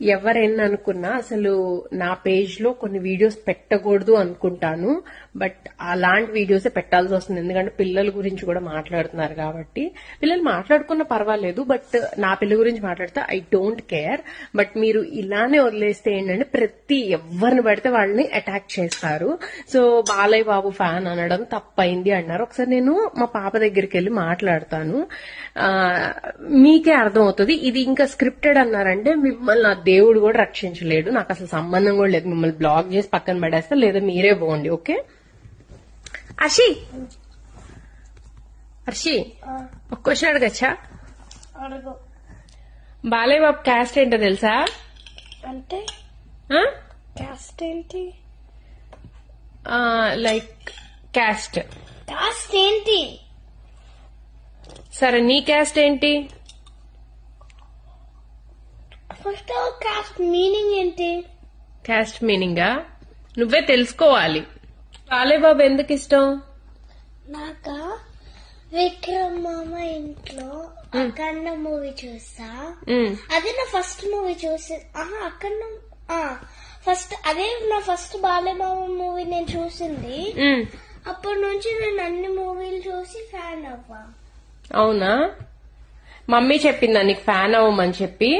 ఎవరైనా అనుకున్నా అసలు నా పేజ్లో కొన్ని వీడియోస్ పెట్టకూడదు అనుకుంటాను బట్ అలాంటి వీడియోస్ పెట్టాల్సి వస్తుంది. ఎందుకంటే పిల్లల గురించి కూడా మాట్లాడుతున్నారు కాబట్టి. పిల్లలు మాట్లాడుకున్న పర్వాలేదు బట్ నా పిల్ల గురించి మాట్లాడితే ఐ డోంట్ కేర్ బట్ మీరు ఇలానే వదిలేస్తే ఏంటంటే ప్రతి ఎవరిని పడితే వాళ్ళని అటాక్ చేస్తారు. సో బాలయ్య బాబు ఫ్యాన్ అనడం తప్పైంది అన్నారు. ఒకసారి నేను మా పాప దగ్గరికి వెళ్ళి మాట్లాడతాను. మీకే అర్థం అవుతుంది ఇది ఇంకా స్క్రిప్టెడ్ అన్నారంటే మిమ్మల్ని దేవుడు కూడా రక్షించలేడు. నాకు అసలు సంబంధం కూడా లేదు. మిమ్మల్ని బ్లాక్ చేసి పక్కన పడేస్తా. లేదా మీరే పోండి ఓకే? అర్షి! హర్షి ఒక క్వశ్చన్ అడగచ్చా? అడుగు. బాలయ్య బాబు క్యాస్ట్ ఏంటో తెలుసా? అంటే? ఆ? కాస్ట్ ఏంటి? లైక్ క్యాస్ట్ కాస్ట్ ఏంటి? సరే నీ క్యాస్ట్ ఏంటి? ఫస్ట్ కాస్ట్ మీనింగ్ ఏంటి? క్యాస్ట్ మీనింగా నువ్వే తెలుసుకోవాలి. బాలయ్య బాబు ఎందుకు ఇష్టం? నాక? విక్రమ్ మామ ఇంట్లో అఖండ మూవీ చూసా. ఉమ్, అదే నా ఫస్ట్ మూవీ చూసి ఆహా అఖండ ఫస్ట్ అదే నా ఫస్ట్ బాలయ్య మూవీ నేను చూసింది. అప్పటి నుంచి నేను అన్ని మూవీలు చూసి ఫ్యాన్ అవ్వా. అవునా? మమ్మీ చెప్పిందా నీకు ఫ్యాన్ అవ్వమని చెప్పి?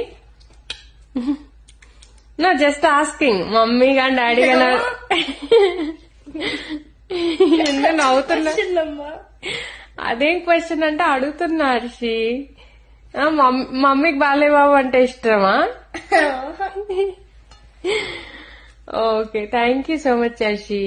నా జస్ట్ ఆస్కింగ్ మమ్మీ కానీ డాడీ కానీ ఎందుకు నవ్వుతున్నా? అదేం క్వశ్చన్ అంటే అడుగుతున్నా హర్షి. మమ్మీకి బాలయ్య బాబు అంటే ఇష్టమా? Okay thank you so much Harshi.